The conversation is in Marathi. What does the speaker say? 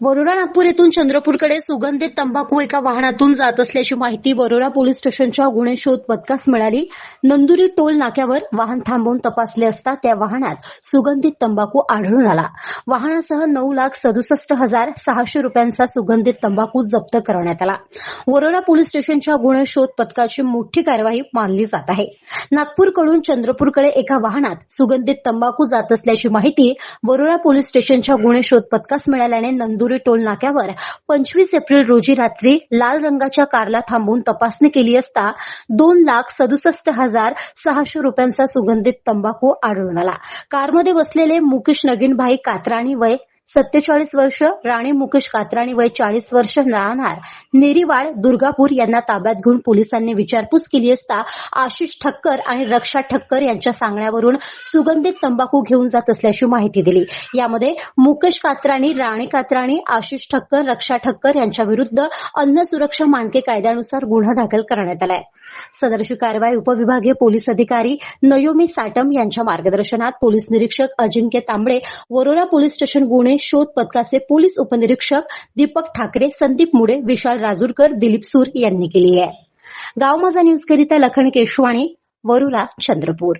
वरोरा नागपूर येथून चंद्रपूरकडे सुगंधित तंबाखू एका वाहनातून जात असल्याची माहिती वरोरा पोलीस स्टेशनच्या गुन्हे शोध पथकास मिळाली. नंदुरी टोल नाक्यावर वाहन थांबवून तपासले असता त्या वाहनात सुगंधित तंबाखू आढळून आला. वाहनासह नऊ लाख सदुसष्ट हजार सहाशे रुपयांचा सुगंधित तंबाखू जप्त करण्यात आला. वरोरा पोलीस स्टेशनच्या गुन्हे शोध पथकाची मोठी कारवाई मानली जात आहे. नागपूरकडून चंद्रपूरकडे एका वाहनात सुगंधित तंबाखू जात असल्याची माहिती वरोरा पोलीस स्टेशनच्या गुन्हे शोध पथकास मिळाल्याने नंदुरी टोल नाक्यावर. पंचवीस एप्रिल रोजी रात्री लाल रंगाच्या कारला थांबवून तपासणी केली असता दोन लाख सदुसष्ट हजार सहाशे रुपयांचा सुगंधित तंबाखू आढळून आला. कारमध्ये बसलेले मुकेश नगीनभाई कात्राणी वय सत्तेचाळीस वर्ष राणे मुकेश कात्राणी वय चाळीस वर्ष राहणार. नेरीवाड दुर्गापूर यांना ताब्यात घेऊन पोलिसांनी विचारपूस केली असता आशिष ठक्कर आणि रक्षा ठक्कर यांच्या सांगण्यावरून सुगंधित तंबाखू घेऊन जात असल्याची माहिती दिली. यामध्ये मुकेश कात्राणी राणे कात्राणी आशिष ठक्कर रक्षा ठक्कर यांच्या विरुद्ध अन्न सुरक्षा मानके कायद्यानुसार गुन्हा दाखल करण्यात आलाय. सदरची कारवाई उपविभागीय पोलीस अधिकारी नयोमी साटम यांच्या मार्गदर्शनात पोलीस निरीक्षक अजिंक्य तांबडे वरोरा पोलीस स्टेशन गुणे शोध पथकाचे पोलीस उपनिरीक्षक दीपक ठाकरे संदीप मुडे विशाल राजूरकर दिलीप सूर यांनी केली आहे. गाव माझा न्यूजकरिता लखन केशवाणी वरुरा चंद्रपूर.